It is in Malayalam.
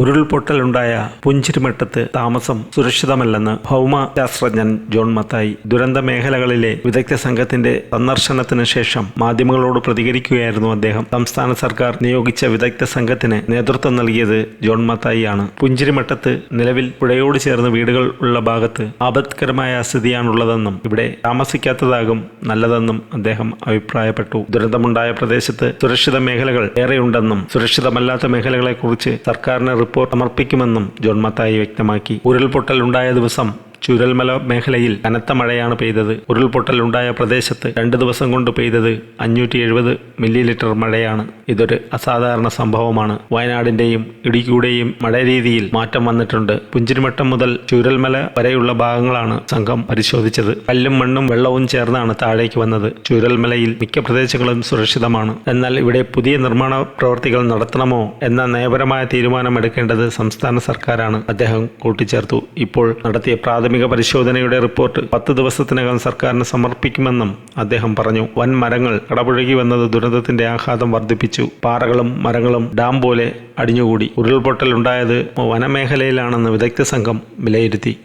ഉരുൾപൊട്ടലുണ്ടായ പുഞ്ചിരിമട്ടത്ത് താമസം സുരക്ഷിതമല്ലെന്ന് ഭൗമ ശാസ്ത്രജ്ഞൻ ജോൺ മത്തായി. ദുരന്ത മേഖലകളിലെ വിദഗ്ധ സംഘത്തിന്റെ സന്ദർശനത്തിന് ശേഷം മാധ്യമങ്ങളോട് പ്രതികരിക്കുകയായിരുന്നു അദ്ദേഹം. സംസ്ഥാന സർക്കാർ നിയോഗിച്ച വിദഗ്ധ സംഘത്തിന് നേതൃത്വം നൽകിയത് ജോൺ മത്തായി ആണ് പുഞ്ചിരിമട്ടത്ത് നിലവിൽ പുഴയോട് ചേർന്ന് വീടുകൾ ഉള്ള ഭാഗത്ത് ആപത്കരമായ സ്ഥിതിയാണുള്ളതെന്നും ഇവിടെ താമസിക്കാത്തതാകും നല്ലതെന്നും അദ്ദേഹം അഭിപ്രായപ്പെട്ടു. ദുരന്തമുണ്ടായ പ്രദേശത്ത് സുരക്ഷിത മേഖലകൾ ഏറെയുണ്ടെന്നും സുരക്ഷിതമല്ലാത്ത മേഖലകളെക്കുറിച്ച് സർക്കാരിന് റിപ്പോർട്ട് സമർപ്പിക്കുമെന്നും ജോൺ മത്തായി വ്യക്തമാക്കി. ഉരുൾപൊട്ടൽ ഉണ്ടായ ദിവസം ചുരൽമല മേഖലയിൽ കനത്ത മഴയാണ് പെയ്തത്. ഉരുൾപൊട്ടലുണ്ടായ പ്രദേശത്ത് രണ്ട് ദിവസം കൊണ്ട് പെയ്തത് അഞ്ഞൂറ്റി എഴുപത് മില്ലി ലിറ്റർ മഴയാണ്. ഇതൊരു അസാധാരണ സംഭവമാണ്. വയനാടിന്റെയും ഇടുക്കിയുടെയും മഴ രീതിയിൽ മാറ്റം വന്നിട്ടുണ്ട്. പുഞ്ചിരിമട്ടം മുതൽ ചുരൽമല വരെയുള്ള ഭാഗങ്ങളാണ് സംഘം പരിശോധിച്ചത്. കല്ലും മണ്ണും വെള്ളവും ചേർന്നാണ് താഴേക്ക് വന്നത്. ചുരൽമലയിൽ മിക്ക പ്രദേശങ്ങളും സുരക്ഷിതമാണ്. എന്നാൽ ഇവിടെ പുതിയ നിർമ്മാണ പ്രവർത്തികൾ നടത്തണമോ എന്ന നയപരമായ തീരുമാനം എടുക്കേണ്ടത് സംസ്ഥാന സർക്കാരാണ്. അദ്ദേഹം കൂട്ടിച്ചേർത്തു. ഇപ്പോൾ നടത്തിയ പ്രാഥമിക പരിശോധനയുടെ റിപ്പോർട്ട് പത്ത് ദിവസത്തിനകം സർക്കാരിന് സമർപ്പിക്കുമെന്നും അദ്ദേഹം പറഞ്ഞു. വൻ മരങ്ങൾ കടപുഴകി വന്നത് ദുരന്തത്തിന്റെ ആഘാതം വർദ്ധിപ്പിച്ചു. പാറകളും മരങ്ങളും ഡാം പോലെ അടിഞ്ഞുകൂടി. ഉരുൾപൊട്ടൽ ഉണ്ടായത് വനമേഖലയിലാണെന്ന് വിദഗ്ധ സംഘം വിലയിരുത്തി.